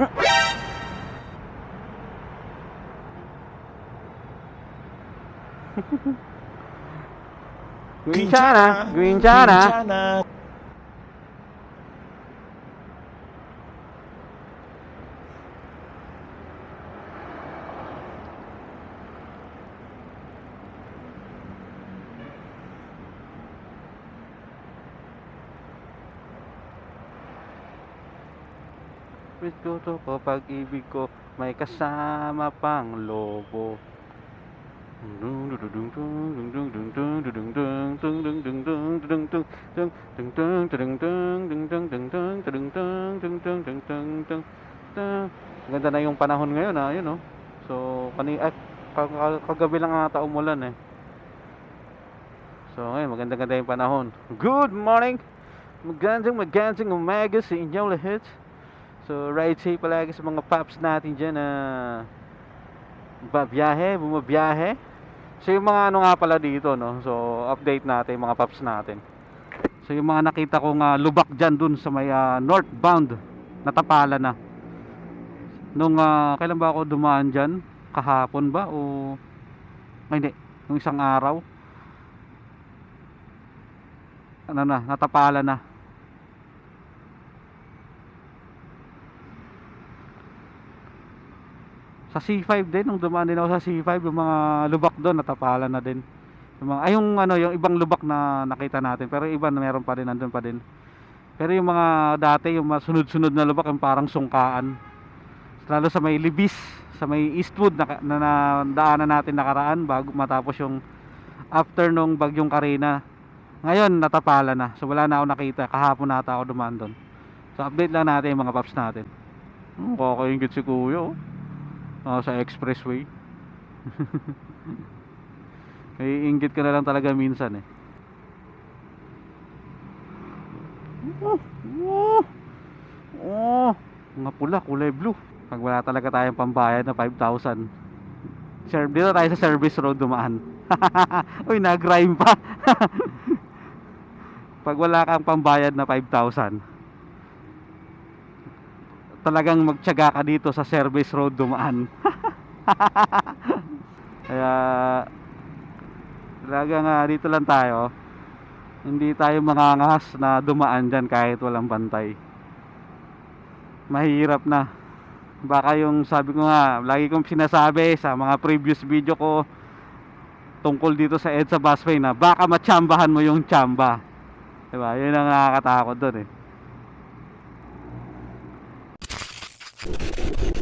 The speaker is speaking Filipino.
đó Green China, Green China. Green China. Gusto ko pag-ibig ko may kasama pang lobo. Ganda na yung panahon ngayon ah, yun oh. So, kani ay, kag- kag- kagabi lang ata umulan eh. So, ngayon maganda-ganda yung panahon. Good morning! Magandang magandang umaga sa inyong lahat. So, ride safe palagi sa mga paps natin dyan na babiyahe, bumabiyahe. So, yung mga ano nga pala dito, no? So, update natin mga paps natin. So, yung mga nakita kong ah, lubak dyan dun sa may ah, northbound, natapala na. Nung, ah, kailan ba ako dumaan dyan? Kahapon ba? O, ay, hindi. Nung isang araw. Ano na, natapala na. Sa C5 din nung dumaan din ako sa C5 yung mga lubak doon natapalan na din. Yung mga ay yung ano yung ibang lubak na nakita natin pero yung iba na meron pa rin nandun pa din. Pero yung mga dati yung mga sunod-sunod na lubak yung parang sungkaan. Lalo sa may Libis sa may Eastwood na, na, na daanan natin nakaraan bago matapos yung after nung bagyong Karina. Ngayon natapala na. So wala na ako nakita. Kahapon nata ako dumaan doon. So update lang natin yung mga paps natin. Hmm, kakaingit si kuya oh Ah, sa expressway. Naiinggit ka na lang talaga minsan eh. Oh, oh, oh, mga pula, kulay blue. Pag wala talaga tayong pambayad na 5,000. Sir, dito tayo sa service road dumaan. Uy, nag-rhyme pa. Pag wala kang pambayad na 5,000, talagang magtiyaga ka dito sa service road dumaan. Kaya talagang ah, dito lang tayo. Hindi tayo mangangas na dumaan dyan kahit walang bantay. Mahirap na. Baka yung sabi ko nga, lagi kong sinasabi sa mga previous video ko tungkol dito sa EDSA busway na baka matsambahan mo yung tsamba. Diba? Yun ang nakakatakot doon eh. Thank you.